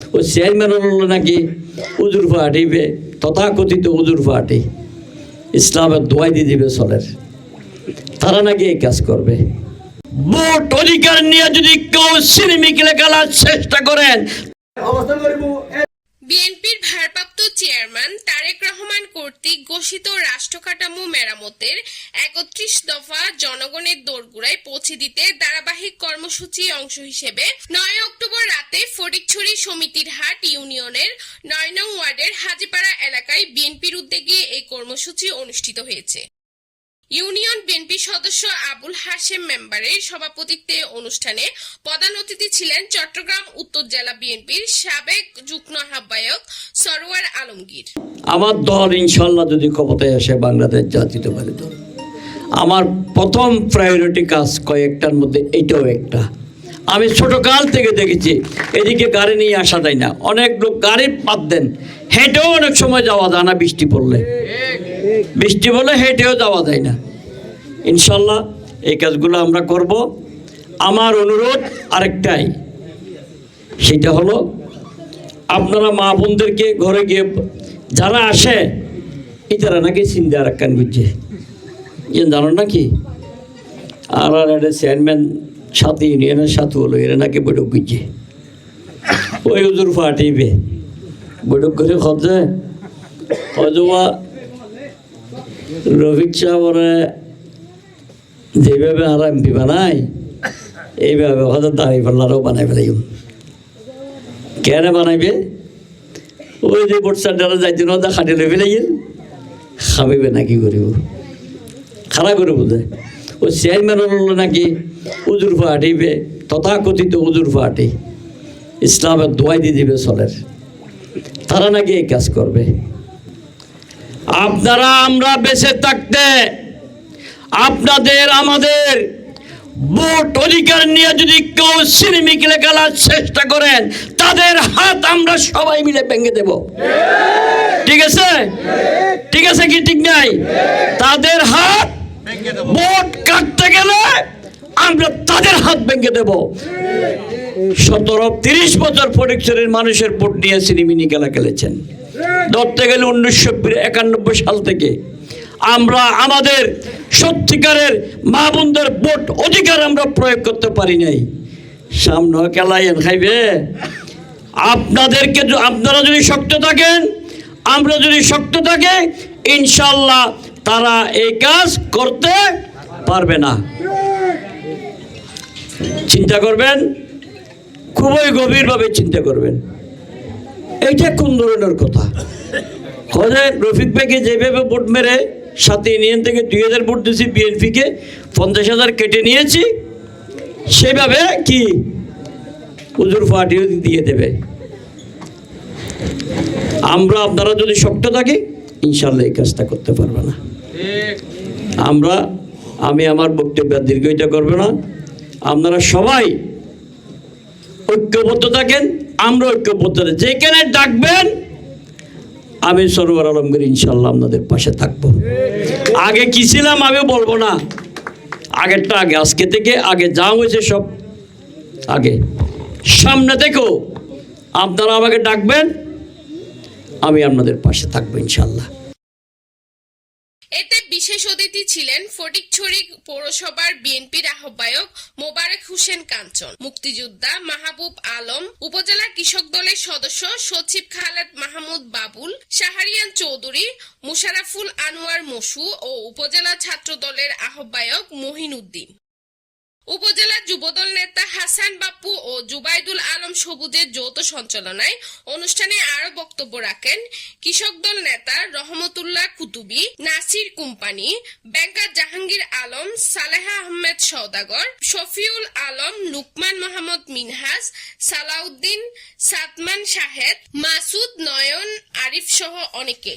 ও chairman হলো নাকি উজুর ফাটিবে তথাকথিত উজুর ফাটি ইসলামের দোয়াই দিয়ে দিবে সলের। তারা নাকি এই কাজ করবে। ভোট অধিকার নিয়ে যদি কেউ সিনেমিকেলে খেলার চেষ্টা করেন। বিএনপির চেয়ারম্যান তারেক রহমান কর্তৃক ঘোষিত রাষ্ট্র কাঠামো মেরামতের একত্রিশ দফা জনগণের দোরগোড়ায় পৌঁছে দিতে ধারাবাহিক কর্মসূচি অংশ হিসেবে নয় অক্টোবর রাতে ফটিকছড়ি সমিতির হাট ইউনিয়নের নয় নং ওয়ার্ডের হাজিপাড়া এলাকায় বিএনপির উদ্যোগে এই কর্মসূচি অনুষ্ঠিত হয়েছে। ইউনিয়ন বিএনপি সদস্য আবুল হাশেম মেম্বারের সভাপতিত্বে অনুষ্ঠানে প্রধান অতিথি ছিলেন চট্টগ্রাম উত্তর জেলা বিএনপির সাবেক যুগ্ম আহ্বায়ক সরোয়ার আলমগীর। আমার দল ইনশাল্লাহ যদি ক্ষমতায় আসে, বাংলাদেশ জাতীয়তাবাদী দল আমার প্রথম প্রায়োরিটি কাজ কয়েকটার মধ্যে এটাও একটা। আমি ছোটকাল থেকে দেখেছি, এদিকে গাড়ি নিয়ে আসা যায় না। অনেক লোক গাড়ি বাদ দেন, হেঁটেও অনেক সময় যাওয়া যায় না, বৃষ্টি পড়লে। বৃষ্টি পড়লে হেঁটেও যাওয়া যায় না। ইনশাল্লাহ এই কাজগুলো আমরা করব। আমার অনুরোধ আরেকটাই, সেটা হলো আপনারা মা বোনদেরকে ঘরে গিয়ে, যারা আসে, এটারা নাকি চিন্তা আর কান বুঝছে। ইয়ে জানো নাকি? আর আর একটা চেয়ারম্যান সাথে ইউনিয়নের সাথে হলো, এরা নাকি বৈঠক বুঝছে ওই উজুর ফাটিবে। বৈঠক করে খরচে হজবা রফিক সাহরে যেভাবে আর এমপি বানায়, এইভাবে হয়তো দাঁড়িয়ে পাল্লারও বানাই ফেলাই কেন বানাইবে? ওই যে ভোট সেন্টারে যাইতে না খাটি লই ফেলাইল খাবিবে নাকি করিব? খারা করে বোঝে ও চেয়ারম্যান হলো নাকি উজুর ফাটিবে, তথাকথিত উজুর ফাটি। ইসলামের দোয়াই দিয়ে দিবে চলের। তারা নাকি এই কাজ করবে। আপনারা আমরা বেঁচে থাকতে আপনাদের, আমাদের ভোট অধিকার নিয়ে যদি কেউ সিনেমিকেলে খেলার চেষ্টা করেন, তাদের হাত আমরা সবাই মিলে ভেঙে দেব। ঠিক আছে? ঠিক আছে কি ঠিক নাই? তাদের হাত ভোট কাটতে গেলে আমরা তাদের হাত ভেঙে দেব। সতেরো, তিরিশ বছর পরীক্ষরের মানুষের ভোট নিয়ে সিনেমিনি খেলা খেলেছেন ধরতে গেলে উনিশশো একানব্বই সাল থেকে আমরা আমাদের সত্যিকারের মা বোনদের ভোট অধিকার আমরা প্রয়োগ করতে পারি নাই। সামনে খেলাইয়েন খাইবে। আপনাদেরকে আপনারা যদি শক্ত থাকেন, আমরা যদি শক্ত থাকে ইনশাল্লাহ তারা এই কাজ করতে পারবে না। চিন্তা করবেন? খুবই গভীরভাবে চিন্তা করবেন। এইটা কোন ধরনের কথা? রফিক ভাইকে যেভাবে ভোট মেরে সাথে ইউনিয়ন থেকে দুই হাজার ভোট দিয়েছি বিএনপিকে, পঞ্চাশ হাজার কেটে নিয়েছি। সেভাবে কি উজুর পার্টিও দিয়ে দেবে? আমরা, আপনারা যদি শক্ত থাকি ইনশাল্লাহ এই কাজটা করতে পারবে না। আমরা, আমি আমার বক্তব্য দীর্ঘইটা করবে না। আপনারা সবাই ঐক্যবদ্ধ থাকেন, আমরা ঐক্যবদ্ধ। যেখানে ডাকবেন আমি সরোয়ার আলমগীর ইনশাল্লাহ আপনাদের পাশে থাকব। আগে কি ছিলাম আমি বলব না। আগেরটা আগে, আজকে থেকে আগে যা হয়েছে সব আগে। সামনে দেখো আপনারা আমাকে ডাকবেন, আমি আপনাদের পাশে থাকব ইনশাল্লাহ বিশেষ অতিথি ছিলেন ফটিকছড়ি পৌরসভার বিএনপির আহ্বায়ক মোবারক হোসেন কাঞ্চন, মুক্তিযোদ্ধা মাহবুব আলম, উপজেলা কৃষক দলের সদস্য সচিব খালেদ মাহমুদ বাবুল, শাহরিয়ান চৌধুরী, মুশারাফুল আনোয়ার মসু ও উপজেলা ছাত্র দলের আহ্বায়ক মহিন উদ্দিন। উপজেলা যুবদল নেতা হাসান বাপ্পু ও জুবাইদুল আলম সবুজের যৌথ সঞ্চালনায় অনুষ্ঠানে আরও বক্তব্য রাখেন কৃষক দল নেতা রহমতুল্লাহ কুতুবি, নাসির কোম্পানি, ব্যাংকার জাহাঙ্গীর আলম, সালেহা আহমেদ সওদাগর, শফিউল আলম, লুকমান মোহাম্মদ মিনহাজ, সালাউদ্দিন সাতমান শাহেদ, মাসুদ নয়ন আরিফ সহ অনেকে।